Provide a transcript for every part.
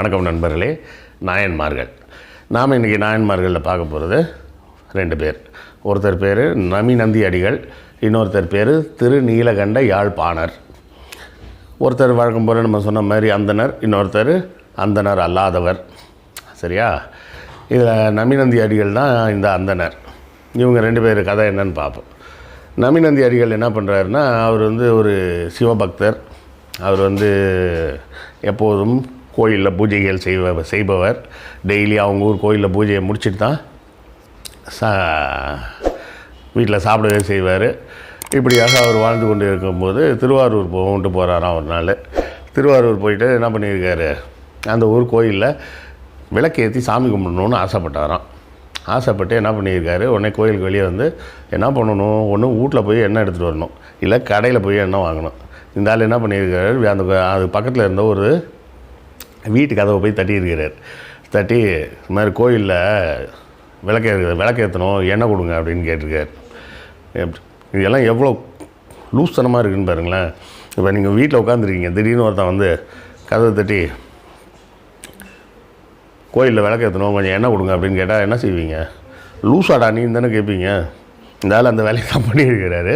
வணக்கம் நண்பர்களே நாயன்மார்கள். நாம் இன்றைக்கி நாயன்மார்களில் பார்க்க போகிறது ரெண்டு பேர். ஒருத்தர் பேர் நமி நந்தி அடிகள் இன்னொருத்தர் பேர் திரு நீலகண்ட யாழ்ப்பாணர். ஒருத்தர் வழக்கம் போல் நம்ம சொன்ன மாதிரி அந்தனர் இன்னொருத்தர் அந்தனர் அல்லாதவர். சரியா? இதில் நமிநந்தி அடிகள் தான் இந்த அந்தனர். இவங்க ரெண்டு பேர் கதை என்னன்னு பார்ப்போம். நமிநந்தி அடிகள் என்ன பண்ணுறாருன்னா அவர் வந்து ஒரு சிவபக்தர். அவர் வந்து எப்போதும் கோயிலில் பூஜைகள் செய்வ செய்பவர். டெய்லி அவங்க ஊர் கோயிலில் பூஜையை முடிச்சுட்டு தான் சா வீட்டில் சாப்பிடவே செய்வார். இப்படியாக அவர் வாழ்ந்து கொண்டு இருக்கும்போது திருவாரூர் போகன்ட்டு போகிறாராம் ஒரு நாள். திருவாரூர் போயிட்டு என்ன பண்ணியிருக்காரு? அந்த ஊர் கோயிலில் விளக்கேற்றி சாமி கும்பிடணுன்னு ஆசைப்பட்டாராம். ஆசைப்பட்டு என்ன பண்ணியிருக்காரு? உடனே கோயிலுக்கு வெளியே வந்து என்ன பண்ணணும்? ஒன்று வீட்டில் போய் எண்ணெய் எடுத்துகிட்டு வரணும். இல்லை கடையில் போய் எண்ணெய் வாங்கணும். இந்த ஆள் என்ன பண்ணியிருக்காரு? அந்த அது பக்கத்தில் இருந்த ஒரு வீட்டு கதவை போய் தட்டியிருக்கிறார் தட்டி இந்த மாதிரி கோயிலில் விளக்கே விளக்கேற்றணும் எண்ணெய் கொடுங்க அப்படின்னு கேட்டிருக்காரு. இதெல்லாம் எவ்வளோ லூஸ்தனமாக இருக்குன்னு பாருங்களேன். இப்போ நீங்கள் வீட்டில் உட்காந்துருக்கீங்க திடீர்னு ஒருத்தன் வந்து கதவை தட்டி கோயிலில் விளக்கேற்றணும் கொஞ்சம் எண்ணெய் கொடுங்க அப்படின்னு கேட்டால் என்ன செய்வீங்க? லூசாடா நீ தானே கேட்பீங்க இருந்தாலும் அந்த வேலையை தான் பண்ணியிருக்கிறாரு.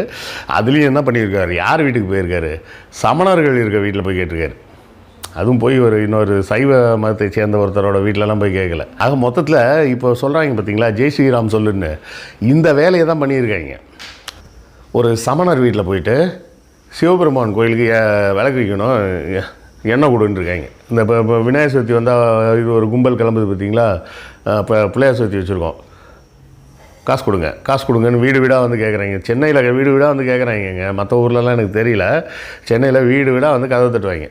அதுலேயும் என்ன பண்ணியிருக்காரு? யார் வீட்டுக்கு போயிருக்காரு? சமணர்கள் இருக்க வீட்டில் போய் கேட்டிருக்காரு. அதுவும் போய் ஒரு இன்னொரு சைவ மதத்தை சேர்ந்த ஒருத்தரோட வீட்டிலலாம் போய் கேட்கல. ஆக மொத்தத்தில் இப்போ சொல்கிறாங்க பார்த்தீங்களா ஜெய் ஸ்ரீராம் சொல்லுன்னு. இந்த வேலையை தான் பண்ணியிருக்காங்க. ஒரு சமணர் வீட்டில் போயிட்டு சிவபெருமான் கோயிலுக்கு விளக்கு வைக்கணும். எ- எண்ணெய் கொடுன்னு இருக்காங்க. இந்த இப்போ இப்போ விநாயகர் சதுர்த்தி வந்தால் இது ஒரு கும்பல் கிளம்புது பார்த்தீங்களா இப்போ பிள்ளையார் சதுர்த்தி வச்சுருக்கோம். காசு கொடுங்க காசு கொடுங்கன்னு வீடு வீடாக வந்து கேட்குறாங்க சென்னையில் வீடு வீடாக வந்து கேட்குறாங்கங்க மற்ற ஊர்லலாம் எனக்கு தெரியல. சென்னையில் வீடு வீடாக வந்து கதவை தட்டுவாங்க.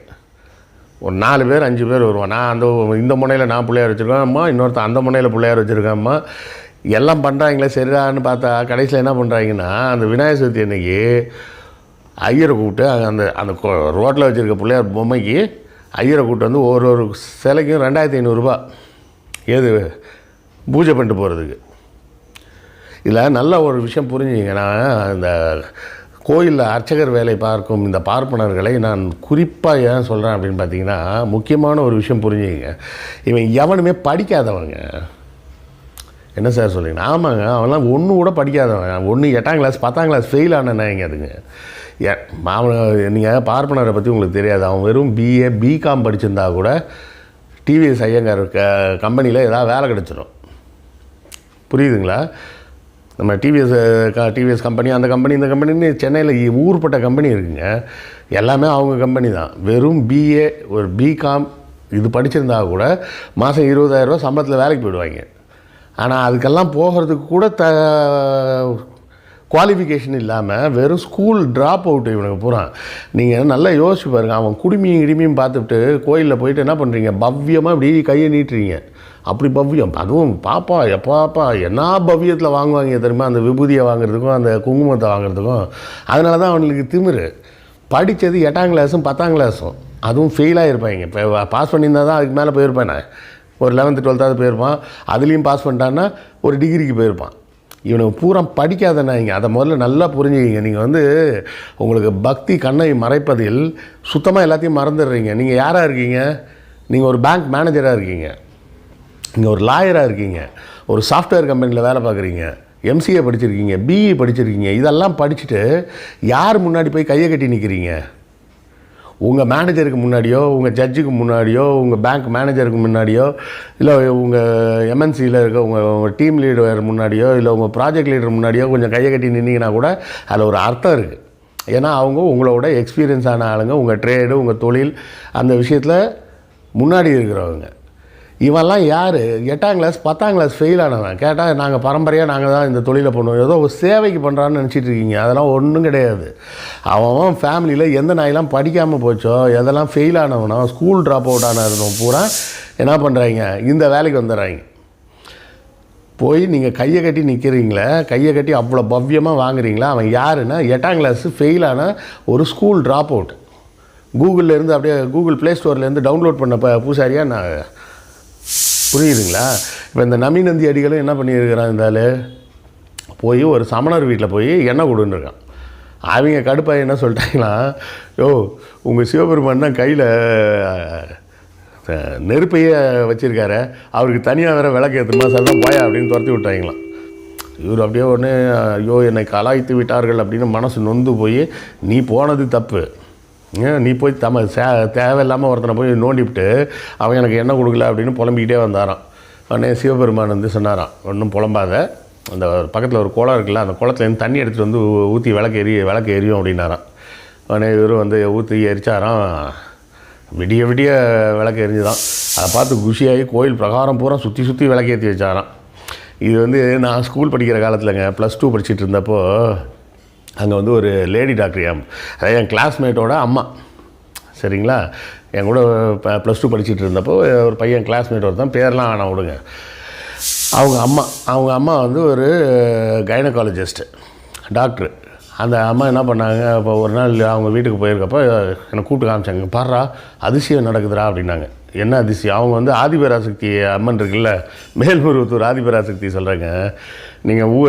ஒரு நாலு பேர் அஞ்சு பேர் வருவோம். நான் அந்த இந்த முனையில் நான் பிள்ளையார் வச்சுருக்கேன் அம்மா இன்னொருத்தன் அந்த முனையில் பிள்ளையார் வச்சுருக்கேன் எல்லாம் பண்ணுறாங்களே சரிதான்னு பார்த்தா கடைசியில் என்ன பண்ணுறாங்கன்னா அந்த விநாயகர் சதுர்த்தி அன்னைக்கு ஐயரை கூப்பிட்டு அந்த அந்த ரோட்டில் வச்சுருக்க பிள்ளையார் பொம்மைக்கு ஐயரை கூப்பிட்டு வந்து ஒரு ஒரு சிலைக்கும் ரெண்டாயிரத்தி ஐநூறுரூபா ஏது? பூஜை பண்ணிட்டு போகிறதுக்கு இதில் நல்ல ஒரு விஷயம் புரிஞ்சுங்க நான் இந்த கோயிலில் அர்ச்சகர் வேலை பார்க்கும் இந்த பார்ப்பனர்களை நான் குறிப்பாக ஏன் சொல்கிறேன் அப்படின்னு பார்த்தீங்கன்னா முக்கியமான ஒரு விஷயம் புரிஞ்சுங்க இவன் எவனுமே படிக்காதவங்க. என்ன சார் சொல்றீங்க? ஆமாங்க அவன்லாம் ஒன்று கூட படிக்காதவன். ஒன்று எட்டாம் கிளாஸ் பத்தாம் கிளாஸ் ஃபெயில் ஆனேங்க அதுங்க. ஏ மாமன் நீங்கள் பார்ப்பனரை பற்றி உங்களுக்கு தெரியாது. அவன் வெறும் பிஏ பிகாம் படிச்சிருந்தா கூட டிவிஎஸ் ஐயங்கார் க கம்பெனியில் ஏதாவது வேலை கிடச்சிடும் புரியுதுங்களா? நம்ம டிவிஎஸ் டிவிஎஸ் கம்பெனி அந்த கம்பெனி இந்த கம்பெனின்னு சென்னையில் ஊர்பட்ட கம்பெனி இருக்குங்க. எல்லாமே அவங்க கம்பெனி தான். வெறும் பிஏ ஒரு பிகாம் இது படிச்சிருந்தா கூட மாதம் இருபதாயிரரூவா சம்பளத்தில் வேலைக்கு போயிடுவாங்க. ஆனால் அதுக்கெல்லாம் போகிறதுக்கு கூட த குவாலிஃபிகேஷன் இல்லாமல் வெறும் ஸ்கூல் ட்ராப் அவுட் இவனுக்கு பூரா நீங்கள் நல்லா யோசிச்சு பாருங்கள் அவன் குடுமியும் கிடுமியும் பார்த்துட்டு கோயிலில் போயிட்டு என்ன பண்ணுறீங்க பவ்யமாக இப்படி கையை நீட்டுறீங்க. அப்படி பவ்யம். அதுவும் பாப்பா எப்பாப்பா என்ன பவ்யத்தில் வாங்குவாங்க தெரியுமா? அந்த விபூதியை வாங்குறதுக்கும் அந்த குங்குமத்தை வாங்குறதுக்கும். அதனால தான் அவனுக்கு திமிரு. படித்தது எட்டாம் கிளாஸும் பத்தாம் கிளாஸும் அதுவும் ஃபெயிலாக இருப்பாங்க இப்போ பாஸ் பண்ணியிருந்தா தான் அதுக்கு மேலே போயிருப்பேன் நான். ஒரு லெவன்த்து டுவெல்த்தாவது போயிருப்பான். அதுலேயும் பாஸ் பண்ணிட்டான்னா ஒரு டிகிரிக்கு போயிருப்பான். இவனுக்கு பூரா இங்கே. அதை முதல்ல நல்லா புரிஞ்சுக்கிங்க. நீங்கள் வந்து உங்களுக்கு பக்தி கண்ணை மறைப்பதில் சுத்தமாக எல்லாத்தையும் மறந்துடுறீங்க. நீங்கள் யாராக இருக்கீங்க? நீங்கள் ஒரு பேங்க் மேனேஜராக இருக்கீங்க. நீங்கள் ஒரு லாயராக இருக்கீங்க. ஒரு சாஃப்ட்வேர் கம்பெனியில் வேலை பார்க்குறீங்க. எம்சிஏ படிச்சிருக்கீங்க பிஇ படிச்சிருக்கீங்க. இதெல்லாம் படிச்சுட்டு யார் முன்னாடி போய் கையை கட்டி நிற்கிறீங்க உங்கள் மேனேஜருக்கு முன்னாடியோ உங்கள் ஜட்ஜுக்கு முன்னாடியோ உங்கள் பேங்க் மேனேஜருக்கு முன்னாடியோ இல்லை உங்கள் எம்என்சியில் இருக்க உங்கள் உங்கள் டீம் லீடர் முன்னாடியோ இல்லை உங்கள் ப்ராஜெக்ட் லீடர் முன்னாடியோ கொஞ்சம் கையை கட்டி நின்னீங்கன்னா கூட அதில் ஒரு அர்த்தம் இருக்குது ஏன்னா அவங்க உங்களோட எக்ஸ்பீரியன்ஸ் ஆன ஆளுங்க உங்கள் ட்ரேடு உங்கள் தொழில் அந்த விஷயத்தில் முன்னாடி இருக்கிறவங்க. இவன்லாம் யார்? எட்டாம் கிளாஸ் பத்தாம் கிளாஸ் ஃபெயில் ஆனவன். கேட்டால் நாங்கள் பரம்பரையாக நாங்கள் தான் இந்த தொழிலை பண்ணுவோம். ஏதோ ஒரு சேவைக்கு பண்ணுறான்னு நினச்சிட்டு இருக்கீங்க. அதெல்லாம் ஒன்றும் கிடையாது. அவன் ஃபேமிலியில் எந்த நாயெல்லாம் படிக்காமல் போச்சோ எதெல்லாம் ஃபெயில் ஆனவனோ ஸ்கூல் ட்ராப் அவுட் ஆனவனும் பூரா என்ன பண்ணுறாங்க இந்த வேலைக்கு வந்துடுறாங்க. போய் நீங்கள் கையை கட்டி நிற்கிறீங்களே கையை கட்டி அவ்வளோ பவ்யமாக வாங்குறீங்களா? அவன் யாருன்னா எட்டாம் கிளாஸ் ஃபெயிலான ஒரு ஸ்கூல் ட்ராப் அவுட் கூகுளில் இருந்து அப்படியே கூகுள் ப்ளே ஸ்டோர்லேருந்து டவுன்லோட் பண்ண ப பூசாரியாக நான் புரியுதுங்களா? இப்போ இந்த நமிநந்தி அடிகளும் என்ன பண்ணியிருக்கிறான் இருந்தாலே போய் ஒரு சமணர் வீட்டில் போய் எண்ணெய் கொடுன்னு இருக்கான். அவங்க கடுப்பாக என்ன சொல்லிட்டாங்கன்னா யோ உங்கள் சிவபெருமான் தான் கையில் நெருப்பையே வச்சுருக்காரு. அவருக்கு தனியாக வேறு விளக்கு ஏற்றுமா சார் தான் போயா அப்படின்னு துரத்தி விட்டாங்களாம். இவர் அப்படியே உடனே ஐயோ என்னை கலாய்த்து விட்டார்கள் அப்படின்னு மனசு நொந்து போய் நீ போனது தப்பு. நீ போய் தம சே தேவையில்லாமல் ஒருத்தனை போய் நோண்டிவிட்டு அவன் எனக்கு என்ன கொடுக்கல அப்படின்னு புலம்பிக்கிட்டே வந்தாரான் உடனே சிவபெருமான் வந்து சொன்னாரான் ஒன்றும் புலம்பாத. அந்த பக்கத்தில் ஒரு குளம் இருக்குல்ல அந்த குளத்துலேருந்து தண்ணி எடுத்துகிட்டு வந்து ஊற்றி விளக்கு எரி விளக்கு எரியும் அப்படின்னாரான் உடனே இவரும் வந்து ஊற்றி எரிச்சாராம். விடிய விடிய விளக்கு எரிஞ்சுதான் அதை பார்த்து குஷியாகி கோயில் பிரகாரம் பூரா சுற்றி சுற்றி விளக்கு ஏற்றி வச்சாராம். இது வந்து நான் ஸ்கூல் படிக்கிற காலத்துலங்க ப்ளஸ் டூ படிச்சுட்டு இருந்தப்போ அங்கே வந்து ஒரு லேடி டாக்டர் என் அதாவது என் கிளாஸ்மேட்டோட அம்மா. சரிங்களா? என் கூட ப்ளஸ் டூ படிச்சுட்டு இருந்தப்போ ஒரு பையன் கிளாஸ்மேட் ஒருத்தன் பேர்லாம் வேணாம் விடுங்க. அவங்க அம்மா அவங்க அம்மா வந்து ஒரு கைனகாலஜிஸ்ட்டு டாக்டரு அந்த அம்மா என்ன பண்ணாங்க இப்போ ஒரு நாள் அவங்க வீட்டுக்கு போயிருக்கப்போ என்னை கூப்பிட்டு காமிச்சாங்க பாடுறா அதிசயம் நடக்குதுடா அப்படின்னாங்க. என்ன அதிசயம்? அவங்க வந்து ஆதிபராசக்தி அம்மன் இருக்குல்ல மேல்முருவத்தூர் ஆதிபராசக்தி சொல்கிறாங்க நீங்கள் ஊ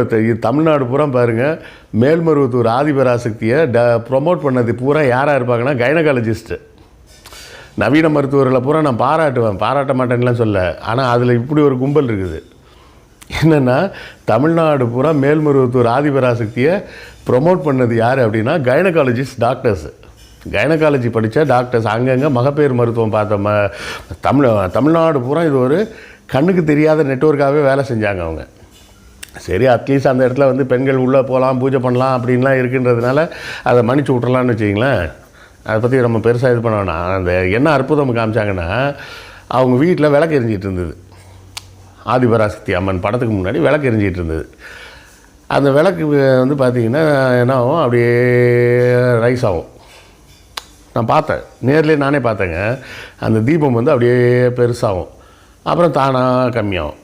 தமிழ்நாடு பூரா பாருங்கள் மேல்மருவத்தூர் ஆதிபராசக்தியை ட ப்ரொமோட் பண்ணது பூரா யாராக இருப்பாங்கன்னா கைனகாலஜிஸ்ட்டு நவீன மருத்துவர்களை பூரா நான் பாராட்டுவேன். பாராட்ட மாட்டேன்னுலாம் சொல்ல. ஆனால் அதில் இப்படி ஒரு கும்பல் இருக்குது. என்னென்னா தமிழ்நாடு பூரா மேல்மருவத்தூர் ஆதிபராசக்தியை ப்ரொமோட் பண்ணது யார் அப்படின்னா கைனகாலஜிஸ்ட் டாக்டர்ஸு கைனகாலஜி படித்த டாக்டர்ஸ் அங்கங்கே மகப்பேறு மருத்துவம் பார்த்த ம தமிழ் தமிழ்நாடு பூரா இது ஒரு கண்ணுக்கு தெரியாத நெட்வொர்க்காகவே வேலை செஞ்சாங்க அவங்க. சரி அட்லீஸ்ட் அந்த இடத்துல வந்து பெண்கள் உள்ளே போகலாம் பூஜை பண்ணலாம் அப்படின்லாம் இருக்குன்றதுனால அதை மன்னிச்சு விட்றலான்னு வச்சிங்களேன் அதை பற்றி நம்ம பெருசாக இது பண்ண வேணாம். அந்த என்ன அற்புதம் காமிச்சாங்கன்னா அவங்க வீட்டில் விளக்கு எரிஞ்சிட்டு இருந்தது. ஆதிபராசக்தி அம்மன் படத்துக்கு முன்னாடி விளக்கு எரிஞ்சிட்டு இருந்தது. அந்த விளக்கு வந்து பார்த்திங்கன்னா என்ன ஆகும்? அப்படியே ரைஸ் ஆகும். நான் பார்த்தேன். நேர்லேயே நானே பார்த்தேங்க. அந்த தீபம் வந்து அப்படியே பெருசாகும். அப்புறம் தானாக கம்மியாகும்.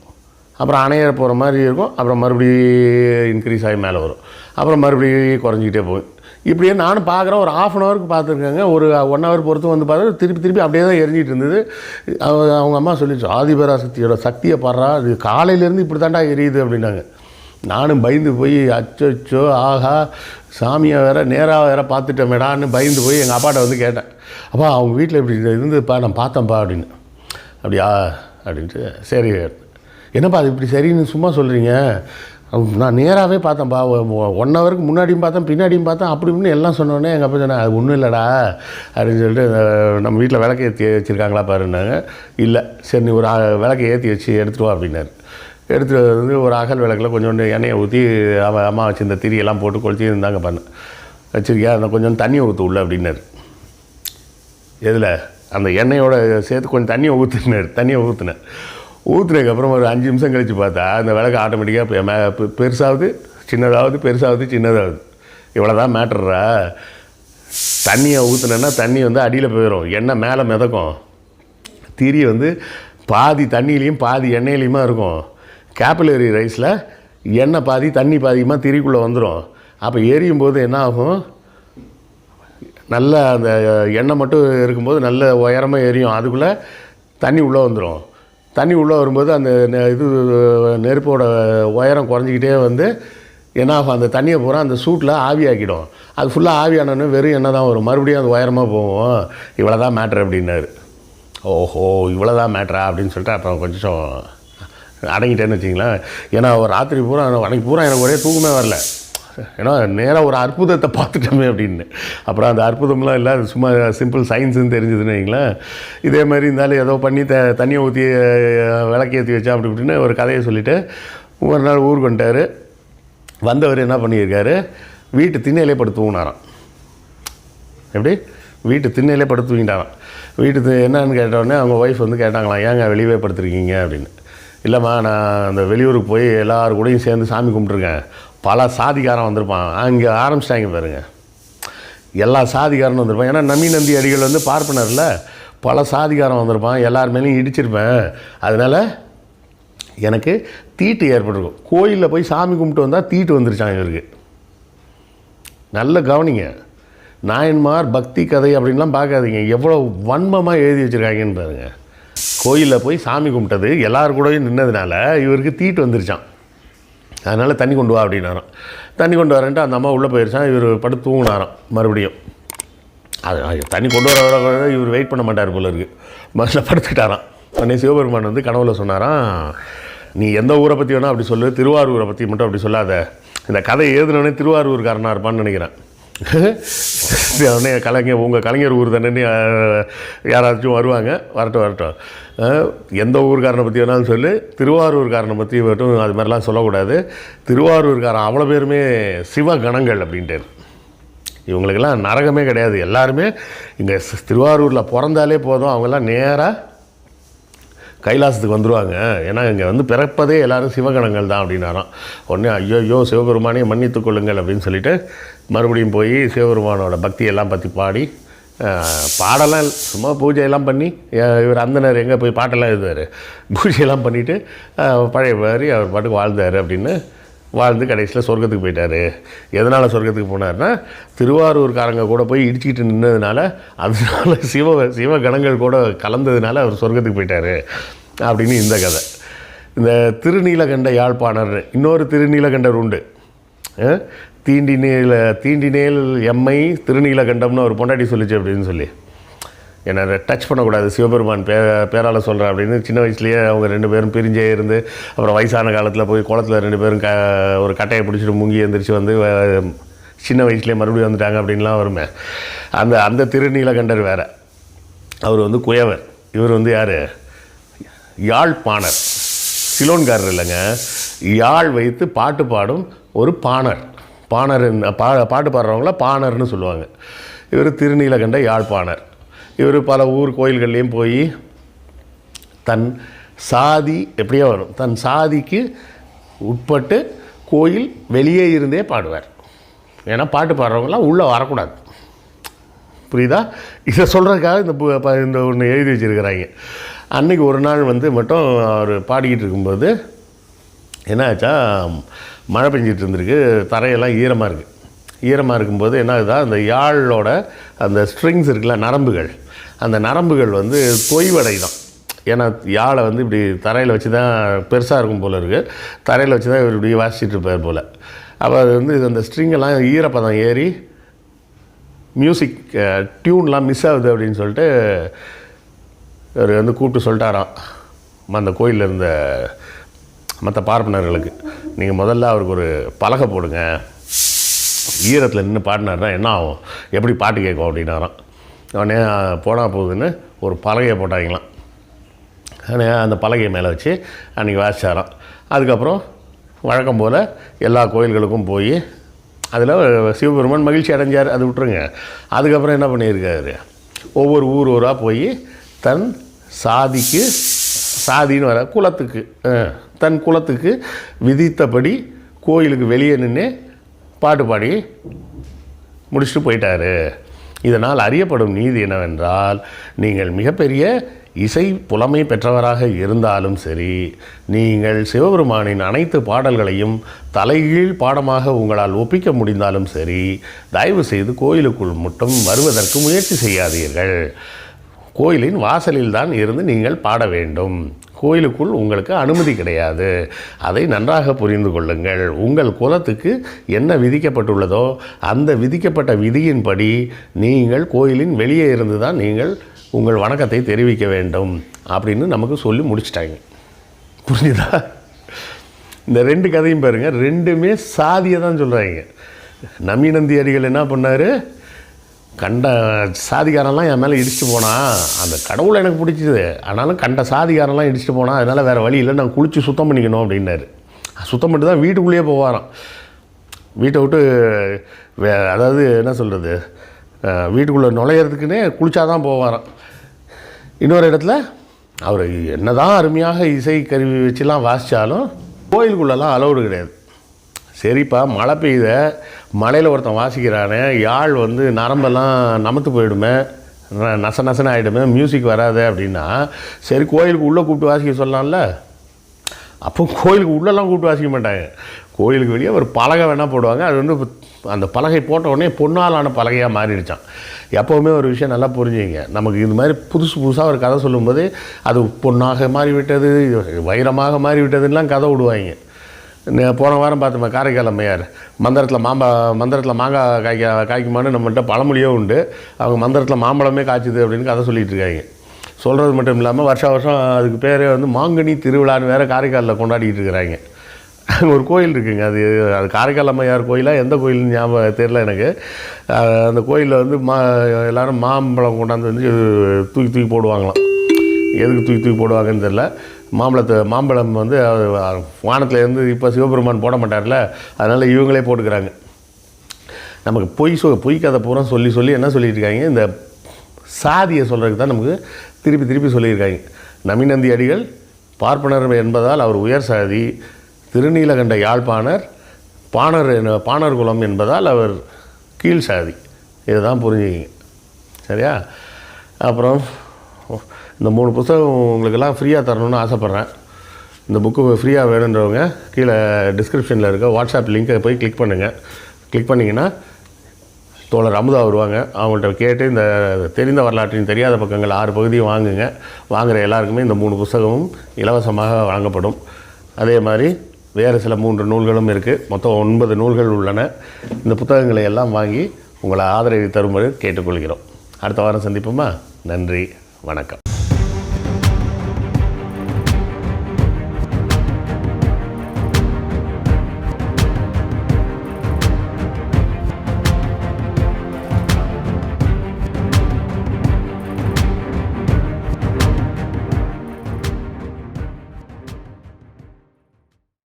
அப்புறம் அணையிற போகிற மாதிரி இருக்கும். அப்புறம் மறுபடியும் இன்க்ரீஸ் ஆகி மேலே வரும். அப்புறம் மறுபடியும் குறைஞ்சிக்கிட்டே போகும். இப்படியே நானும் பார்க்குறேன். ஒரு ஆஃப் அன் ஹவருக்கு பார்த்துருக்கேங்க. ஒரு ஒன் ஹவர் பொறுத்து வந்து பார்த்தா திருப்பி திருப்பி அப்படியே தான் எரிஞ்சிட்டு இருந்தது. அவங்க அவங்க அம்மா சொல்லிச்சு ஆதிபராசக்தியோட சக்தியை பாடுறா. அது காலையிலேருந்து இப்படி தாண்டா எரியுது அப்படின்னாங்க. நானும் பயந்து போய் அச்சோ ஆஹா சாமியை வேற நேராக வேற பார்த்துட்டோமேடான்னு பயந்து போய் எங்கள் அப்பாட்ட வந்து கேட்டேன். அப்பா அவங்க வீட்டில் இப்படி இருந்ததுப்பா நான் பார்த்தேன்ப்பா அப்படின்னு. அப்படியா? அப்படின்ட்டு சரி என்னப்பா அது இப்படி சரின்னு சும்மா சொல்கிறீங்க நான் நேராகவே பார்த்தேன்ப்பா ஒன் ஹவருக்கு முன்னாடியும் பார்த்தேன் பின்னாடியும் பார்த்தேன். அப்படி இப்படின்னு எல்லாம் சொன்னோடனே எங்கள் அப்பா சொன்னேன் அது ஒன்றும் இல்லைடா. அப்படின்னு சொல்லிட்டு நம்ம வீட்டில் விளக்கு ஏற்றி வச்சுருக்காங்களா பாருன்னாங்க. இல்லை சரி நீ ஒரு அ- ஏற்றி வச்சு எடுத்துகிட்டு வா அப்படின்னாரு. எடுத்துகிட்டு வந்து ஒரு அகல் விளக்கில் கொஞ்சோண்டு எண்ணெயை ஊற்றி அவன் அம்மா வச்சிருந்த திரியெல்லாம் போட்டு கொளுத்தி இருந்தாங்க பண்ண வச்சிருக்கியா? அந்த கொஞ்சம் தண்ணியை ஊற்று உள்ள அப்படின்னாரு. எதில்? அந்த எண்ணெயோட சேர்த்து கொஞ்சம் தண்ணியை ஊற்றுனார் தண்ணியை ஊற்றுனேன் ஊற்றுனதுக்கப்புறம் ஒரு அஞ்சு நிமிஷம் கழித்து பார்த்தா அந்த விளக்கு ஆட்டோமேட்டிக்காக மே பெருசாகுது சின்னதாவது பெருசாகுது சின்னதாகுது. இவ்வளோ தான் மேட்டர்ரா? தண்ணியை ஊற்றுனேன்னா தண்ணி வந்து அடியில் போயிடும் எண்ணெய் மேலே மிதக்கும். திரி வந்து பாதி தண்ணியிலையும் பாதி எண்ணெயிலையுமா இருக்கும். கேபிலரி ரைஸில் எண்ணெய் பாதி தண்ணி பாதிக்குமா திரிக்குள்ளே வந்துடும் அப்போ எரியும் போது என்ன ஆகும்? நல்ல அந்த எண்ணெய் மட்டும் இருக்கும்போது நல்ல உயரமாக எரியும். அதுக்குள்ளே தண்ணி உள்ளே வந்துடும் தண்ணி உள்ளே வரும்போது அந்த நெ- இது நெருப்போட உயரம் குறைஞ்சிக்கிட்டே வந்து என்ன ஆகும்? அந்த தண்ணியை பூரா அந்த சூட்டில் ஆவியாக்கிடும். அது ஃபுல்லாக ஆவியானோன்னு வெறும் என்ன தான் வரும். மறுபடியும் அது உயரமாக போகும். இவ்வளோ தான் மேட்ரு அப்படின்னாரு. ஓஹோ இவ்வளோ தான் மேட்ரா அப்படின்னு சொல்லிட்டு அப்புறம் கொஞ்சம் அடங்கிட்டேன்னு வச்சிங்களேன் ஏன்னா ராத்திரி பூரா அன்னைக்கு பூரா எனக்கு ஒரே தூக்கமே வரல. ஏன்னா நேராக ஒரு அற்புதத்தை பார்த்துட்டோமே அப்படின்னு. அப்புறம் அந்த அற்புதம்லாம் இல்லை சும்மா சிம்பிள் சயின்ஸுன்னு தெரிஞ்சதுன்னு வைங்களேன். இதே மாதிரி இருந்தாலும் ஏதோ பண்ணி த தண்ணியை ஊற்றி விளக்கி ஏற்றி வச்சா அப்படி இப்படின்னு ஒரு கதையை சொல்லிவிட்டு ஒரு நாள் ஊருக்கு வந்துட்டார். வந்தவர் என்ன பண்ணியிருக்காரு? வீட்டு திண்ணையிலே படுத்து தூங்கினாராம் எப்படி? வீட்டு திண்ணையிலே படுத்து தூங்கிட்டாராம் வீட்டு என்னன்னு கேட்டோடனே அவங்க ஒய்ஃப் வந்து கேட்டாங்களாம் ஏங்க வெளியவே படுத்துருக்கீங்க? அப்படின்னு. இல்லைம்மா நான் அந்த வெளியூருக்கு போய் எல்லாரு கூடயும் சேர்ந்து சாமி கும்பிட்ருக்கேன் பல சாதிக்காரன் வந்திருப்பான். அங்கே ஆரம்பிச்சிட்டாங்க பாருங்க. எல்லா சாதிக்காரனும் வந்திருப்பான். ஏன்னா நமி நந்தி அடிகள் வந்து பார்ப்பனரில் பல சாதிக்காரன் வந்திருப்பான். எல்லார் மேலேயும் இடிச்சிருப்பேன். அதனால் எனக்கு தீட்டு ஏற்பட்டிருக்கும். கோயிலில் போய் சாமி கும்பிட்டு வந்தால் தீட்டு வந்துருச்சான் இவருக்கு. நல்ல கவனிங்க. நாயன்மார் பக்தி கதை அப்படின்லாம் பார்க்காதீங்க. எவ்வளோ வன்மமாக எழுதி வச்சுருக்காங்கன்னு பாருங்கள் கோயிலில் போய் சாமி கும்பிட்டது எல்லார் கூடயும் நின்னதுனால இவருக்கு தீட்டு வந்துருச்சான் அதனால் தண்ணி கொண்டு வா அப்படின்னாராம். தண்ணி கொண்டு வரேன்ட்டு அந்த அம்மா உள்ளே போயிருச்சான் இவர் படுத்து தூங்கினாராம் மறுபடியும். அது தண்ணி கொண்டு வர வர இவர் வெயிட் பண்ண மாட்டார் போல இருக்கு. பஸ்ஸில் படுத்துக்கிட்டாராம். உடனே சிவபெருமான் வந்து கனவுல சொன்னாராம் நீ எந்த ஊரை பற்றி வேணால் அப்படி சொல்லு திருவாரூரை பற்றி மட்டும் அப்படி சொல்லாத. இந்த கதை எழுதுனவனே திருவாரூர்காரனாக இருப்பான்னு நினைக்கிறேன். உடனே கலைஞர் உங்கள் கலைஞர் ஊர் தானே யாராச்சும் வருவாங்க. வரட்டும் வரட்டும். எந்த ஊர்காரனை பற்றி வேணாலும் சொல்லு. திருவாரூர்காரனை பற்றி மட்டும் அது மாதிரிலாம் சொல்லக்கூடாது. திருவாரூர்காரன் அவ்வளோ பேருமே சிவகணங்கள் அப்படின்ட்டு இவங்களுக்கெல்லாம் நரகமே கிடையாது. எல்லாருமே இங்கே திருவாரூரில் பிறந்தாலே போதும். அவங்கெல்லாம் நேராக கைலாசத்துக்கு வந்துடுவாங்க ஏன்னா இங்கே வந்து பிறப்பதே எல்லாரும் சிவகணங்கள் தான் அப்படின்னாராம். உடனே ஐயோ ஐயோ சிவபெருமானே மன்னித்து கொள்ளுங்கள் அப்படின்னு சொல்லிட்டு மறுபடியும் போய் சிவபெருமானோட பக்தியெல்லாம் பற்றி பாடி பாடலாம் சும்மா பூஜையெல்லாம் பண்ணி இவர் அந்தனர் எங்கே போய் பாட்டெல்லாம் எழுதுவார். பூஜையெல்லாம் பண்ணிவிட்டு பழைய மாதிரி அவர் பாட்டுக்கு வாழ்ந்தார் அப்படின்னு வாழ்ந்து கடைசியில் சொர்க்கத்துக்கு போயிட்டார். எதனால் சொர்க்கத்துக்கு போனார்னா திருவாரூர்காரங்க கூட போய் இடிச்சிக்கிட்டு நின்னதுனால அதனால சிவ சிவகணங்கள் கூட கலந்ததுனால அவர் சொர்க்கத்துக்கு போயிட்டார் அப்படின்னு இந்த கதை. இந்த திருநீலகண்ட யாழ்ப்பாணர் இன்னொரு திருநீலகண்டர் உண்டு. அஹ், தீண்டினேல் தீண்டினேல் எம்மை திருநீலகண்டம்னு ஒரு பொண்டாட்டி சொல்லிச்சு அப்படின்னு சொல்லி. என்னை டச் பண்ணக்கூடாது. சிவபெருமான் பே பேரால் சொல்கிறேன் அப்படின்னு சின்ன வயசுலேயே அவங்க ரெண்டு பேரும் பிரிஞ்சே இருந்து அப்புறம் வயசான காலத்தில் போய் குளத்துல ரெண்டு பேரும் க ஒரு கட்டையை பிடிச்சிட்டு முங்கி எழுந்திரிச்சு வந்து சின்ன வயசுலேயே மறுபடியும் வந்துட்டாங்க அப்படின்லாம் வருமே. அந்த அந்த திருநீலகண்டர் வேற. அவர் வந்து குயவர். இவர் வந்து யார்? யாழ்ப்பாணர். சிலோன்காரர் இல்லைங்க. யாழ் வைத்து பாட்டு பாடும் ஒரு பாணர். பாணர் பா பாட்டு பாடுறவங்கள பாணர்னு சொல்லுவாங்க. இவர் திருநீலகண்ட யாழ்ப்பாணர். இவர் பல ஊர் கோயில்கள்லேயும் போய் தன் சாதி எப்படியோ வரும். தன் சாதிக்கு உட்பட்டு கோயில் வெளியே இருந்தே பாடுவார். ஏன்னா பாட்டு பாடுறவங்களாம் உள்ளே வரக்கூடாது. புரியுதா? இதை சொல்கிறதுக்காக இந்த பு- ப- இந்த ஒன்று எழுதி வச்சுருக்கிறாங்க. அன்றைக்கி ஒரு நாள் வந்து மட்டும் அவர் பாடிக்கிட்டு இருக்கும்போது என்ன ஆச்சா மழை பெஞ்சிட்டு இருந்திருக்கு தரையெல்லாம் ஈரமாக இருக்குது ஈரமாக இருக்கும்போது என்ன ஆகுதா அந்த யாழோட அந்த ஸ்ட்ரிங்ஸ் இருக்குல்ல நரம்புகள் அந்த நரம்புகள் வந்து தொய்வடைதான். ஏன்னா யாழை வந்து இப்படி தரையில் வச்சு தான் பெருசாக இருக்கும் போல் இருக்குது தரையில் வச்சு தான் இவர் இப்படி வாசிச்சுட்டு இருப்பார் போல். அப்போ அது வந்து அந்த ஸ்ட்ரிங்கெல்லாம் ஈரப்பதம் ஏறி மியூசிக் டியூன்லாம் மிஸ் ஆகுது அப்படின்னு சொல்லிட்டு அவர் வந்து கூப்பிட்டு சொல்லிட்டாராம். அந்த கோயிலில் இருந்த மற்ற பார்ப்பனர்களுக்கு நீங்கள் முதல்ல அவருக்கு ஒரு பலகை போடுங்க. ஈரத்தில் நின்று பாடினார்னா என்ன ஆகும்? எப்படி பாட்டு கேட்கும்? அப்படின்னாராம். உடனே போனால் போகுதுன்னு ஒரு பலகையை போட்டாங்களாம். உடனே அந்த பலகையை மேலே வச்சு அன்றைக்கி வாசிச்சாராம். அதுக்கப்புறம் வழக்கம் போல் எல்லா கோயில்களுக்கும் போய் அதில் சிவபெருமான் மகிழ்ச்சி அடைஞ்சார் அது விட்டுருங்க. அதுக்கப்புறம் என்ன பண்ணியிருக்காரு? ஒவ்வொரு ஊர் ஊராக போய் தன் சாதிக்கு சாதின்னு வர குலத்துக்கு தன் குலத்துக்கு விதித்தபடி கோயிலுக்கு வெளியே நின்று பாட்டு பாடி முடிச்சுட்டு போயிட்டாரு. இதனால் அறியப்படும் நீதி என்னவென்றால் நீங்கள் மிகப்பெரிய இசை புலமை பெற்றவராக இருந்தாலும் சரி நீங்கள் சிவபெருமானின் அனைத்து பாடல்களையும் தலைகீழ் பாடமாக உங்களால் ஒப்பிக்க முடிந்தாலும் சரி தயவு செய்து கோயிலுக்குள் மட்டும் வருவதற்கு முயற்சி செய்யாதீர்கள். கோயிலின் வாசலில் தான் இருந்து நீங்கள் பாட வேண்டும். கோயிலுக்குள் உங்களுக்கு அனுமதி கிடையாது. அதை நன்றாக புரிந்து கொள்ளுங்கள். உங்கள் குலத்துக்கு என்ன விதிக்கப்பட்டுள்ளதோ அந்த விதிக்கப்பட்ட விதியின்படி நீங்கள் கோயிலின் வெளியே இருந்து தான் நீங்கள் உங்கள் வணக்கத்தை தெரிவிக்க வேண்டும் அப்படின்னு நமக்கு சொல்லி முடிச்சிட்டாங்க. புரிஞ்சுதா? இந்த ரெண்டு கதையும் பாருங்கள் ரெண்டுமே சாதியை தான் சொல்கிறாங்க நம்பி அடிகள் என்ன பண்ணார்? கண்ட சாதிகாரெல்லாம் என் மேலே இடிச்சுட்டு போனான் அந்த கடவுளை எனக்கு பிடிச்சிது. ஆனாலும் கண்ட சாதிகாரெல்லாம் இடிச்சுட்டு போனான் அதனால் வேறு வழி இல்லை நான் குளித்து சுத்தம் பண்ணிக்கணும் அப்படின்னாரு. சுத்தம் பண்ணிட்டு தான் வீட்டுக்குள்ளேயே போவாராம். வீட்டை விட்டு வே அதாவது என்ன சொல்கிறது வீட்டுக்குள்ளே நுழையிறதுக்குன்னே குளிச்சாதான் போவாராம். இன்னொரு இடத்துல அவர் என்ன தான் அருமையாக இசை கருவி வச்சுலாம் வாசித்தாலும் கோயிலுக்குள்ளெல்லாம் அலௌடு கிடையாது. சரிப்பா மழை பெய்யுத. மலையில் ஒருத்தன் வாசிக்கிறானே யாழ் வந்து நரம்பெல்லாம் நமத்து போயிடுமே ந- நச நசன ஆகிடுமே மியூசிக் வராது அப்படின்னா சரி கோயிலுக்கு உள்ளே கூப்பிட்டு வாசிக்க சொல்லலாம்ல? அப்போ கோயிலுக்கு உள்ளெல்லாம் கூப்பிட்டு வாசிக்க மாட்டாங்க. கோயிலுக்கு வெளியே ஒரு பலகை வேணால் போடுவாங்க. அது வந்து அந்த பலகை போட்ட உடனே பொன்னாலான பலகையாக மாறிடுச்சான் எப்போவுமே ஒரு விஷயம் நல்லா புரிஞ்சுங்க. நமக்கு இது மாதிரி புதுசு புதுசாக ஒரு கதை சொல்லும்போது அது பொன்னாக மாறிவிட்டது வைரமாக மாறிவிட்டதுலாம் கதை விடுவாங்க. போன வாரம் பார்த்தோம் காரைக்கால் அம்மையார். மந்திரத்தில் மாம்பா மந்திரத்தில் மாங்காய் காய்க்க காய்க்குமான்னு நம்மகிட்ட பழமொழியே உண்டு. அவங்க மந்திரத்தில் மாம்பழமே காய்ச்சிது அப்படின்னு கதை சொல்லிட்டு இருக்காங்க. சொல்கிறது மட்டும் இல்லாமல் வருஷா வருஷம் அதுக்கு பேரே வந்து மாங்கனி திருவிழான்னு வேறு காரைக்காலில் கொண்டாடிக்கிட்டு இருக்கிறாங்க. அங்கே ஒரு கோயில் இருக்குங்க. அது அது காரைக்கால் அம்மையார் கோயிலாக எந்த கோயில்னு ஞாபகம் தெரில எனக்கு. அந்த கோயிலில் வந்து மா எல்லோரும் மாம்பழம் கொண்டாந்து வந்து தூக்கி தூக்கி போடுவாங்களாம். எதுக்கு தூக்கி தூக்கி போடுவாங்கன்னு தெரில மாம்பழத்தை மாம்பழம் வந்து வானத்துலேருந்து இப்போ சிவபெருமான் போட மாட்டார்ல அதனால் இவங்களே போட்டுக்கிறாங்க. நமக்கு பொய் சொ பொய் கதை பூரா சொல்லி சொல்லி என்ன சொல்லியிருக்காங்க? இந்த சாதியை சொல்கிறதுக்கு தான் நமக்கு திருப்பி திருப்பி சொல்லியிருக்காங்க. நமிநந்தி அடிகள் பார்ப்பனர் என்பதால் அவர் உயர் சாதி திருநீலகண்ட யாழ்ப்பாணர் பாணர் பாணர் குலம் என்பதால் அவர் கீழ் சாதி. இதுதான் புரிஞ்சுக்கிங்க. சரியா? அப்புறம் இந்த மூணு புத்தகம் உங்களுக்கெல்லாம் ஃப்ரீயாக தரணும்னு ஆசைப்பட்றேன். இந்த புக்கு ஃப்ரீயாக வேணுன்றவங்க கீழே டிஸ்கிரிப்ஷனில் இருக்க வாட்ஸ்அப் லிங்கை போய் கிளிக் பண்ணுங்கள் கிளிக் பண்ணிங்கன்னா தோழர் அமுதா வருவாங்க. அவங்கள்ட்ட கேட்டு இந்த தெரிந்த வரலாற்றின் தெரியாத பக்கங்கள் ஆறு பகுதியும் வாங்குங்க. வாங்குகிற எல்லாருக்குமே இந்த மூணு புத்தகமும் இலவசமாக வழங்கப்படும். அதே மாதிரி வேறு சில மூன்று நூல்களும் இருக்குது மொத்தம் ஒன்பது நூல்கள் உள்ளன. இந்த புத்தகங்களை எல்லாம் வாங்கி உங்களை ஆதரவு தருமாறு கேட்டுக்கொள்கிறோம். அடுத்த வாரம் சந்திப்போமா? நன்றி. வணக்கம்.